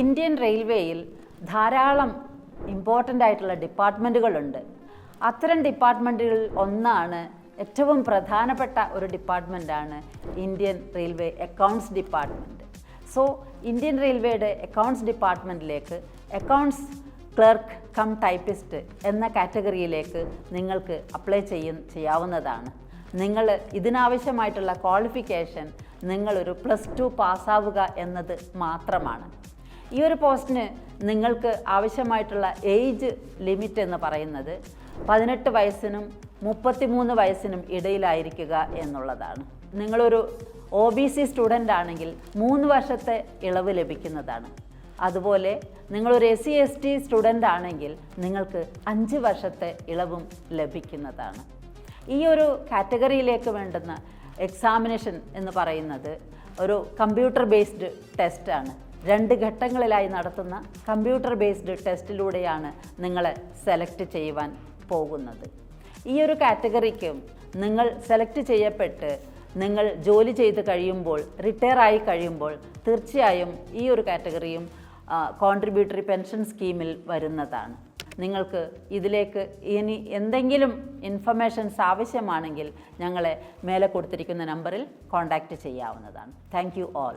Indian റെയിൽവേയിൽ ധാരാളം important ആയിട്ടുള്ള ഡിപ്പാർട്ട്മെന്റുകളുണ്ട് അത്തരം ഡിപ്പാർട്ട്മെന്റുകളിൽ ഒന്നാണ് ഏറ്റവും പ്രധാനപ്പെട്ട ഒരു ഡിപ്പാർട്ട്മെന്റാണ് Indian railway accounts department so Indian റെയിൽവേയുടെ അക്കൗണ്ട്സ് ഡിപ്പാർട്ട്മെന്റിലേക്ക് അക്കൗണ്ട്സ് ക്ലർക്ക് കം ടൈപ്പിസ്റ്റ് എന്ന കാറ്റഗറിയിലേക്ക് നിങ്ങൾക്ക് അപ്ലൈ ചെയ്യ ചെയ്യാവുന്നതാണ്. നിങ്ങൾ ഇതിനാവശ്യമായിട്ടുള്ള ക്വാളിഫിക്കേഷൻ നിങ്ങളൊരു പ്ലസ് ടു പാസ്സാവുക എന്നത് മാത്രമാണ്. ഈ ഒരു പോസ്റ്റിന് നിങ്ങൾക്ക് ആവശ്യമായിട്ടുള്ള ഏജ് ലിമിറ്റ് എന്ന് പറയുന്നത് പതിനെട്ട് വയസ്സിനും മുപ്പത്തിമൂന്ന് വയസ്സിനും ഇടയിലായിരിക്കുക എന്നുള്ളതാണ്. നിങ്ങളൊരു ഒ ബി സി സ്റ്റുഡന്റ് ആണെങ്കിൽ മൂന്ന് വർഷത്തെ ഇളവ് ലഭിക്കുന്നതാണ്. അതുപോലെ നിങ്ങളൊരു S C S T student ആണെങ്കിൽ നിങ്ങൾക്ക് അഞ്ച് വർഷത്തെ ഇളവും ലഭിക്കുന്നതാണ്. ഈ ഒരു കാറ്റഗറിയിലേക്ക് വേണ്ടുന്ന എക്സാമിനേഷൻ എന്ന് പറയുന്നത് ഒരു കമ്പ്യൂട്ടർ ബേസ്ഡ് ടെസ്റ്റാണ് രണ്ട് ഘട്ടങ്ങളിലായി നടത്തുന്ന കമ്പ്യൂട്ടർ ബേസ്ഡ് ടെസ്റ്റിലൂടെയാണ് നിങ്ങളെ സെലക്ട് ചെയ്യുവാൻ പോകുന്നത്. ഈ ഒരു കാറ്റഗറിക്കും നിങ്ങൾ സെലക്ട് ചെയ്യപ്പെട്ട് നിങ്ങൾ ജോലി ചെയ്ത് കഴിയുമ്പോൾ റിട്ടയർ ആയി കഴിയുമ്പോൾ തീർച്ചയായും ഈ ഒരു കാറ്റഗറിയും കോൺട്രിബ്യൂട്ടറി പെൻഷൻ സ്കീമിൽ വരുന്നതാണ്. നിങ്ങൾക്ക് ഇതിലേക്ക് ഇനി എന്തെങ്കിലും ഇൻഫർമേഷൻസ് ആവശ്യമാണെങ്കിൽ ഞങ്ങളെ മേലെ കൊടുത്തിരിക്കുന്ന നമ്പറിൽ കോൺടാക്റ്റ് ചെയ്യാവുന്നതാണ്. Thank you all